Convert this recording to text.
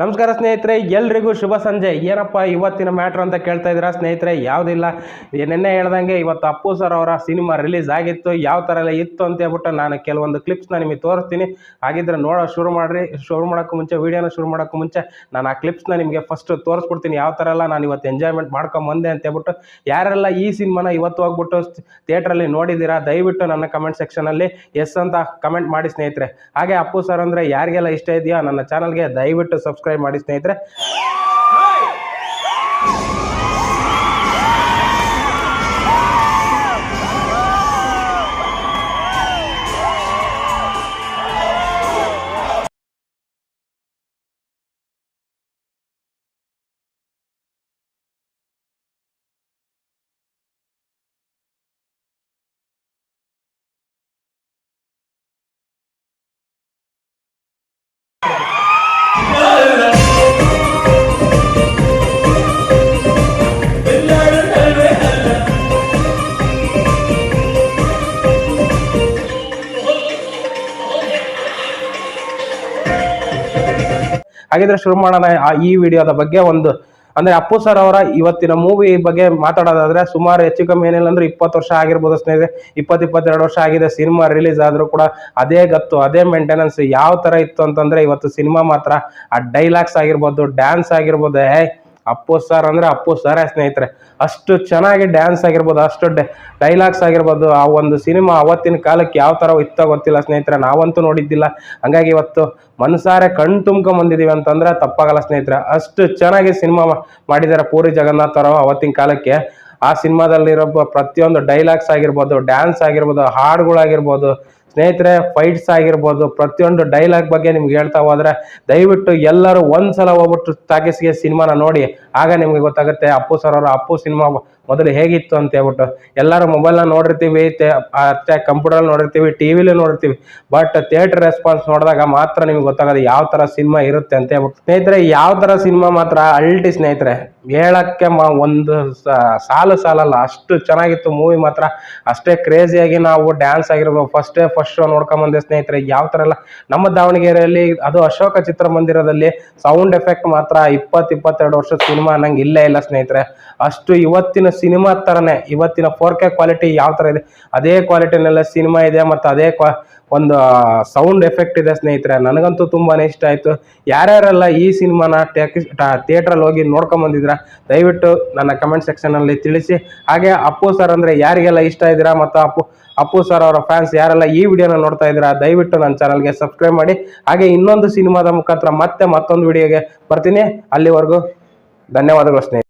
ನಮಸ್ಕಾರ ಸ್ನೇಹಿತರೆ, ಎಲ್ರಿಗೂ ಶುಭ ಸಂಜೆ. ಏನಪ್ಪ ಇವತ್ತಿನ ಮ್ಯಾಟ್ರ್ ಅಂತ ಕೇಳ್ತಾ ಇದ್ದೀರಾ ಸ್ನೇಹಿತರೆ? ಯಾವುದಿಲ್ಲ. ನಿನ್ನೆ ಹೇಳ್ದಂಗೆ ಇವತ್ತು ಅಪ್ಪು ಸರ್ ಅವರ ಸಿನಿಮಾ ರಿಲೀಸ್ ಆಗಿತ್ತು. ಯಾವ ಥರ ಎಲ್ಲ ಇತ್ತು ಅಂತ ಹೇಳ್ಬಿಟ್ಟು ನಾನು ಕೆಲವೊಂದು ಕ್ಲಿಪ್ಸ್ನ ನಿಮಗೆ ತೋರಿಸ್ತೀನಿ. ಹಾಗಿದ್ರೆ ನೋಡೋ ಶುರು ಮಾಡಿರಿ. ಶುರು ಮಾಡೋಕ್ಕೂ ಮುಂಚೆ, ವೀಡಿಯೋನ ಶುರು ಮಾಡೋಕ್ಕೂ ಮುಂಚೆ ನಾನು ಆ ಕ್ಲಿಪ್ಸ್ನ ನಿಮಗೆ ಫಸ್ಟ್ ತೋರಿಸ್ಬಿಡ್ತೀನಿ. ಯಾವ ಥರ ಎಲ್ಲ ನಾನು ಇವತ್ತು ಎಂಜಾಯ್ಮೆಂಟ್ ಮಾಡ್ಕೊಂಬಂದೆ ಅಂತ ಹೇಳ್ಬಿಟ್ಟು ಯಾರೆಲ್ಲ ಈ ಸಿನಿಮಾನ ಇವತ್ತು ಹೋಗ್ಬಿಟ್ಟು ಥಿಯೇಟ್ರಲ್ಲಿ ನೋಡಿದ್ದೀರಾ, ದಯವಿಟ್ಟು ನನ್ನ ಕಮೆಂಟ್ ಸೆಕ್ಷನಲ್ಲಿ ಎಸ್ ಅಂತ ಕಮೆಂಟ್ ಮಾಡಿ ಸ್ನೇಹಿತರೆ. ಹಾಗೆ ಅಪ್ಪು ಸರ್ ಅಂದರೆ ಯಾರಿಗೆಲ್ಲ ಇಷ್ಟ ಇದೆಯಾ ನನ್ನ ಚಾನಲ್ಗೆ ದಯವಿಟ್ಟು ಸಬ್ಸ್ಕ್ರೈಬ್ ಮಾಡಿ ಸ್ನೇಹಿತರೆ. ಹಾಗಿದ್ರೆ ಶುರು ಮಾಡೋಣ ಈ ವಿಡಿಯೋದ ಬಗ್ಗೆ ಒಂದು, ಅಂದ್ರೆ ಅಪ್ಪು ಸರ್ ಅವರ ಇವತ್ತಿನ ಮೂವಿ ಬಗ್ಗೆ ಮಾತಾಡೋದಾದ್ರೆ ಸುಮಾರು ಹೆಚ್ಚು ಕಮ್ಮಿ ಏನಿಲ್ಲ ಅಂದ್ರೆ ಇಪ್ಪತ್ತು ವರ್ಷ ಆಗಿರ್ಬೋದು ಸ್ನೇಹಿತರೆ. ಇಪ್ಪತ್ತು, ಇಪ್ಪತ್ತೆರಡು ವರ್ಷ ಆಗಿದೆ, ಸಿನಿಮಾ ರಿಲೀಸ್ ಆದ್ರೂ ಕೂಡ ಅದೇ ಗತ್ತು, ಅದೇ ಮೇಂಟೆನೆನ್ಸ್ ಯಾವ ತರ ಇತ್ತು ಅಂತಂದ್ರೆ ಇವತ್ತು ಸಿನಿಮಾ ಮಾತ್ರ ಆ ಡೈಲಾಗ್ಸ್ ಆಗಿರ್ಬೋದು ಡ್ಯಾನ್ಸ್ ಆಗಿರ್ಬೋದು, ಏ ಅಪ್ಪು ಸರ್ ಅಂದ್ರೆ ಅಪ್ಪು ಸರೇ ಸ್ನೇಹಿತರೆ. ಅಷ್ಟು ಚೆನ್ನಾಗಿ ಡ್ಯಾನ್ಸ್ ಆಗಿರ್ಬೋದು, ಅಷ್ಟು ಡೈಲಾಗ್ಸ್ ಆಗಿರ್ಬೋದು. ಆ ಒಂದು ಸಿನಿಮಾ ಅವತ್ತಿನ ಕಾಲಕ್ಕೆ ಯಾವ ಥರ ಇತ್ತ ಗೊತ್ತಿಲ್ಲ ಸ್ನೇಹಿತರೆ. ನಾವಂತೂ ನೋಡಿದ್ದಿಲ್ಲ. ಹಂಗಾಗಿ ಇವತ್ತು ಮನಸಾರೆ ಕಣ್ ತುಂಬ್ಕೊಂಡ್ ಬಂದಿದೀವಿ ಅಂತಂದ್ರೆ ತಪ್ಪಾಗಲ್ಲ ಸ್ನೇಹಿತರೆ. ಅಷ್ಟು ಚೆನ್ನಾಗಿ ಸಿನಿಮಾ ಮಾಡಿದ್ದಾರೆ ಪೂರಿ ಜಗನ್ನಾಥ್ ಅವರು ಅವತ್ತಿನ ಕಾಲಕ್ಕೆ. ಆ ಸಿನಿಮಾದಲ್ಲಿರೋ ಪ್ರತಿಯೊಂದು ಡೈಲಾಗ್ಸ್ ಆಗಿರ್ಬೋದು ಡ್ಯಾನ್ಸ್ ಆಗಿರ್ಬೋದು, ಹಾಡುಗಳಾಗಿರ್ಬೋದು ಸ್ನೇಹಿತರೆ ಫೈಟ್ಸ್ ಆಗಿರ್ಬೋದು, ಪ್ರತಿಯೊಂದು ಡೈಲಾಗ್ ಬಗ್ಗೆ ನಿಮ್ಗೆ ಹೇಳ್ತಾ ಹೋದ್ರೆ, ದಯವಿಟ್ಟು ಎಲ್ಲರೂ ಒಂದ್ಸಲ ಹೋಗ್ಬಿಟ್ಟು ತಾಕಿಸ್ಗೆ ಸಿನಿಮಾನ ನೋಡಿ. ಆಗ ನಿಮ್ಗೆ ಗೊತ್ತಾಗುತ್ತೆ, ಅಪ್ಪು ಸರ್ ಅವರು, ಅಪ್ಪು ಸಿನಿಮಾ ಮೊದಲು ಹೇಗಿತ್ತು ಅಂತ ಹೇಳ್ಬಿಟ್ಟು. ಎಲ್ಲರೂ ಮೊಬೈಲ್ನ ನೋಡಿರ್ತೀವಿ ಅಷ್ಟೇ ಕಂಪ್ಯೂಟರ್ ನೋಡಿರ್ತೀವಿ ಟಿ ವಿಲಿ ನೋಡಿರ್ತೀವಿ. ಬಟ್ ಥಿಯೇಟರ್ ರೆಸ್ಪಾನ್ಸ್ ನೋಡಿದಾಗ ಮಾತ್ರ ನಿಮ್ಗೆ ಗೊತ್ತಾಗೋದು ಯಾವ ಥರ ಸಿನಿಮಾ ಇರುತ್ತೆ ಅಂತ ಹೇಳ್ಬಿಟ್ಟು. ಸ್ನೇಹಿತರೆ, ಯಾವ ಥರ ಸಿನಿಮಾ ಮಾತ್ರ ಅಲ್ಟಿ ಸ್ನೇಹಿತರೆ, ಹೇಳಕ್ಕೆ ಮಾ ಒಂದು ಸಾಲು ಸಾಲಲ್ಲ. ಅಷ್ಟು ಚೆನ್ನಾಗಿತ್ತು ಮೂವಿ ಮಾತ್ರ. ಅಷ್ಟೇ ಕ್ರೇಜಿಯಾಗಿ ನಾವು ಡ್ಯಾನ್ಸ್ ಆಗಿರ್ಬೋದು ಫಸ್ಟೇ ಫಸ್ಟ್ ಶೋ ನೋಡ್ಕೊಂಬಂದೆ ಸ್ನೇಹಿತರೆ, ಯಾವ ಥರ ಎಲ್ಲ ನಮ್ಮ ದಾವಣಗೆರೆಯಲ್ಲಿ ಅದು ಅಶೋಕ ಚಿತ್ರಮಂದಿರದಲ್ಲಿ ಸೌಂಡ್ ಎಫೆಕ್ಟ್ ಮಾತ್ರ ಇಪ್ಪತ್ತು ಇಪ್ಪತ್ತೆರಡು ವರ್ಷದ ಸಿನಿಮಾ ನಂಗೆ ಇಲ್ಲೇ ಇಲ್ಲ ಸ್ನೇಹಿತರೆ. ಅಷ್ಟು ಇವತ್ತಿನ ಸಿನಿಮಾ ಥರನೇ ಇವತ್ತಿನ ಫೋರ್ ಕೆ ಕ್ವಾಲಿಟಿ ಯಾವ ಥರ ಇದೆ, ಅದೇ ಕ್ವಾಲಿಟಿನೆಲ್ಲ ಸಿನಿಮಾ ಇದೆ, ಮತ್ತು ಅದೇ ಒಂದು ಸೌಂಡ್ ಎಫೆಕ್ಟ್ ಇದೆ ಸ್ನೇಹಿತರೆ. ನನಗಂತೂ ತುಂಬಾ ಇಷ್ಟ ಆಯ್ತು. ಯಾರ್ಯಾರೆಲ್ಲ ಈ ಸಿನಿಮಾನ ಥಿಯೇಟ್ರಲ್ಲಿ ಹೋಗಿ ನೋಡ್ಕೊಂಬಂದಿದ್ರ ದಯವಿಟ್ಟು ನನ್ನ ಕಮೆಂಟ್ ಸೆಕ್ಷನಲ್ಲಿ ತಿಳಿಸಿ. ಹಾಗೆ ಅಪ್ಪು ಸರ್ ಅಂದ್ರೆ ಯಾರಿಗೆಲ್ಲ ಇಷ್ಟ ಇದ್ದೀರಾ ಮತ್ತು ಅಪ್ಪು ಅಪ್ಪು ಸರ್ ಅವರ ಫ್ಯಾನ್ಸ್ ಯಾರೆಲ್ಲ ಈ ವಿಡಿಯೋನ ನೋಡ್ತಾ ಇದ್ದೀರಾ, ದಯವಿಟ್ಟು ನನ್ನ ಚಾನಲ್ಗೆ ಸಬ್ಸ್ಕ್ರೈಬ್ ಮಾಡಿ. ಹಾಗೆ ಇನ್ನೊಂದು ಸಿನಿಮಾದ ಮುಖಾಂತರ ಮತ್ತೆ ಮತ್ತೊಂದು ವಿಡಿಯೋಗೆ ಬರ್ತೀನಿ. ಅಲ್ಲಿವರೆಗೂ ಧನ್ಯವಾದಗಳು ಸ್ನೇಹಿತರೆ.